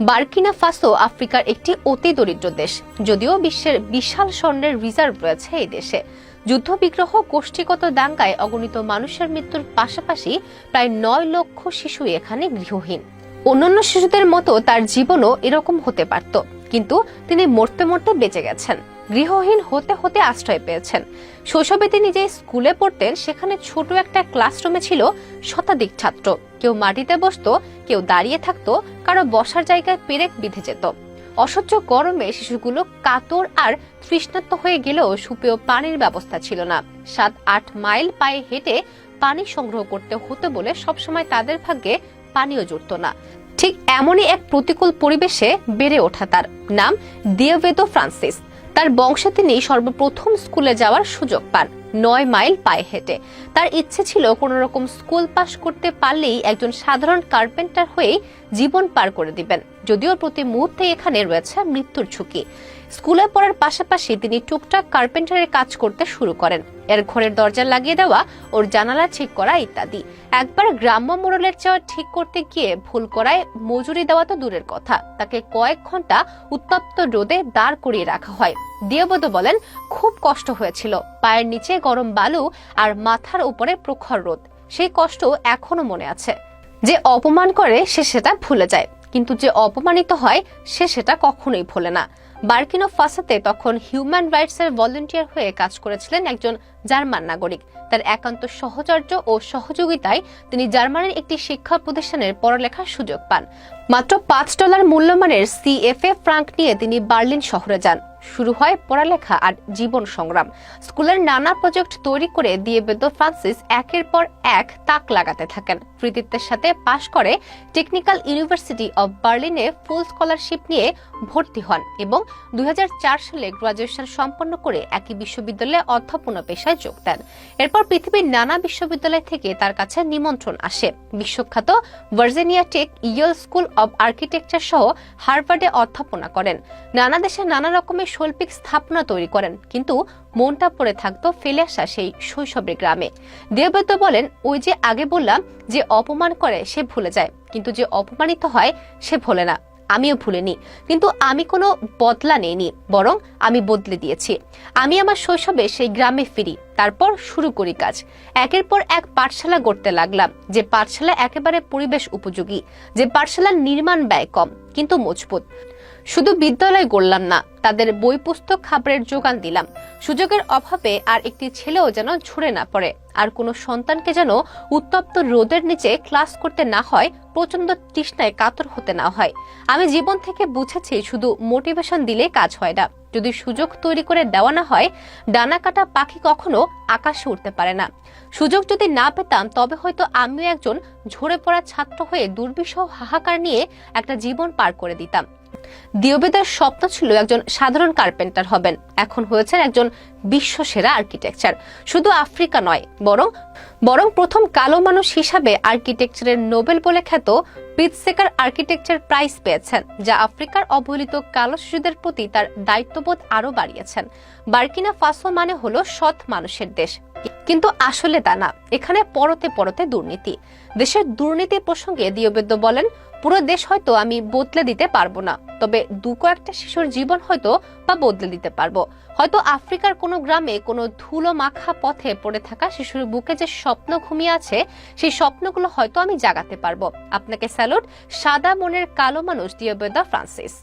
Burkina Faso আফ্রিকার একটি অতি দরিদ্র দেশ। যদিও বিশ্বের বিশাল স্বর্ণের রিজার্ভ রয়েছে এই দেশে। যুদ্ধবিগ্রহ গোষ্ঠীগত দাঙ্গায় অগণিত মানুষের মৃত্যুর পাশাপাশি প্রায় নয় লক্ষ শিশু এখানে গৃহহীন। অন্যান্য শিশুদের মতো তার জীবনও এরকম হতে পারত, কিন্তু তিনি মরতে মরতে বেঁচে গেছেন। গৃহহীন হতে হতে আশ্রয় পেয়েছেন। শৈশবে তিনি যে স্কুলে পড়তেন, সেখানে ছোট একটা ক্লাসরুমে ছিল শতাধিক ছাত্র। কেউ মাটিতে বসতো, কেউ দাঁড়িয়ে থাকতো, কারও বসার জায়গায় পেরেক বিঁধে যেত। অসহ্য গরমে শিশুগুলো কাতর আর তৃষ্ণার্ত হয়ে গেলেও সুপেয় পানির ব্যবস্থা ছিল না। সাত, আট মাইল পায়ে হেঁটে পানি সংগ্রহ করতে হতো বলে সবসময় তাদের ভাগ্যে পানিও জুটত না। ঠিক এমনই এক প্রতিকূল পরিবেশে বেড়ে ওঠা তার। নাম দিয়েভেদো ফ্রান্সিস। তার বংশে তিনি সর্বপ্রথম স্কুলে যাওয়ার সুযোগ পান। নয় মাইল পায়ে হেঁটে। তার ইচ্ছে ছিল কোন রকম স্কুল পাশ করতে পারলেই একজন সাধারণ কার্পেন্টার হয়ে জীবন পার করে দিবেন। যদিও প্রতি মুহূর্তে এখানে রয়েছে মৃত্যুর ঝুঁকি। স্কুলে পড়ার পাশাপাশি তিনি টুকটাক কার্পেন্টারের কাজ করতে শুরু করেন। এর ঘরের দরজা লাগিয়ে দেওয়া, ওর জানালা ঠিক করা ইত্যাদি। একবার গ্রাম্য মোড়লের চাওয়া ঠিক করতে গিয়ে ভুল করায় মজুরি দেওয়া তো দূরের কথা। তাকে কয়েক ঘণ্টা উত্তপ্ত রোদে দাঁড় করিয়ে রাখা হয়। দিয়বদ বলেন, খুব কষ্ট হয়েছিল। পায়ের নিচে গরম বালু আর মাথার উপরে প্রখর রোদ। সেই কষ্ট এখনও মনে আছে। যে অপমান করে সে সেটা ভুলে যায়। কিন্তু যে অপমানিত হয়, সে সেটা কখনোই ভোলে না। বার্কিনো ফাসাতে তখন হিউম্যান রাইটস এর ভলেন্টিয়ার হয়ে কাজ করেছিলেন একজন জার্মান নাগরিক। তার একান্ত সহচর্য ও সহযোগিতায় তিনি জার্মানির একটি শিক্ষা প্রতিষ্ঠানের পড়ালেখার সুযোগ পান। মাত্র পাঁচ ডলার মূল্যমানের সিএফএ ফ্রাঙ্ক নিয়ে তিনি বার্লিন শহরে যান। শুরু হয় পড়ালেখা আর জীবন সংগ্রাম। স্কুলের নানা প্রজেক্ট তৈরি করে দিয়ে বেদ ফ্রান্সিস একের পর এক তাক লাগাতে থাকেন। কৃতিত্বের সাথে পাশ করে টেকনিক্যাল ইউনিভার্সিটি অব বার্লিনে ফুল স্কলারশিপ নিয়ে ভর্তি হন এবং দুই সালে গ্রাজুয়েশন সম্পন্ন করে একই বিশ্ববিদ্যালয়ে অধ্যাপনা পেশায় যোগ দেন। এরপর পৃথিবীর নানা বিশ্ববিদ্যালয় থেকে তার কাছে নিমন্ত্রণ আসে। বিশ্বখ্যাত Virginia Tech Yale school of architecture সহ হার্ভার্ডে অধ্যাপনা করেন। নানা দেশে নানা রকমের শৈল্পিক স্থাপনা তৈরি করেন, কিন্তু মনটা পড়ে থাকতো ফেলে আসা সেই শৈশবের গ্রামে। দেবব্রত বলেন, ওই যে আগে বললাম যে অপমান করে, সে ভুলে যায়। কিন্তু যে অপমানিত হয়, সে ভোলে না। আমিও ভুলিনি। কিন্তু আমি কোনো বদলা নেইনি, বরং আমি বদলে দিয়েছি। আমি আমার শৈশবে সেই গ্রামে ফিরি, তারপর শুরু করি কাজ। একের পর এক পাঠশালা গড়তে লাগলাম, যে পাঠশালা একেবারে পরিবেশ উপযোগী, যে পাঠশালার নির্মাণ ব্যয় কম, কিন্তু মজবুত। শুধু বিদ্যালয় গড়লাম না, তাদের বই পুস্তক খাবারের যোগান দিলাম। সুযোগের অভাবে আর একটি ছেলেও যেন ঝরে না পড়ে। আর কোনো সন্তানকে যেন উত্তপ্ত রোদের নিচে ক্লাস করতে না হয় প্রচণ্ড তৃষ্ণায় কাতর হতে না হয়। আমি জীবন থেকে বুঝেছি শুধু মোটিভেশন দিলে কাজ হয় না। যদি সুযোগ তৈরি করে দেওয়া না হয়, ডানা কাটা পাখি কখনো আকাশে উঠতে পারে না। সুযোগ যদি না পেতাম, তবে হয়তো আমিও একজন ঝরে পড়া ছাত্র হয়ে দুর্বিষহ হাহাকার নিয়ে একটা জীবন পার করে দিতাম। দিওবেদার স্বপ্ন ছিল একজন সাধারণ কার্পেন্টার হবেন। এখন হয়েছেন একজন বিশ্বসেরা আর্কিটেকচার। শুধু আফ্রিকা নয়, বরং বরং প্রথম কালো মানুষ হিসাবে আর্কিটেকচারের নোবেল বলে খ্যাত পিটসেকার আর্কিটেকচার প্রাইজ পেয়েছেন, যা আফ্রিকার অবহেলিত কালো শিশুদের প্রতি তার দায়িত্ববোধ আরও বাড়িয়েছেন। বার্কিনা ফাসো মানে হলো সৎ মানুষের দেশ। কিন্তু আসলে তা না। এখানে পরতে পরতে দুর্নীতি। দেশের দুর্নীতি প্রসঙ্গে দিয়বেদ্য বলেন পুরো দেশ হয়তো আমি বদলে দিতে পারব না, তবে দু কয়েকটা শিশুর জীবন হয়তো বা বদলে দিতে পারব। হয়তো আফ্রিকার কোনো গ্রামে কোনো ধুলো মাখা পথে পড়ে থাকা শিশুর বুকে যে স্বপ্ন ঘুমিয়ে আছে, সেই স্বপ্নগুলো হয়তো আমি জাগাতে পারব। আপনাকে স্যালুট সাদা মনের কালো মানুষ দিয়বেদা ফ্রান্সিস।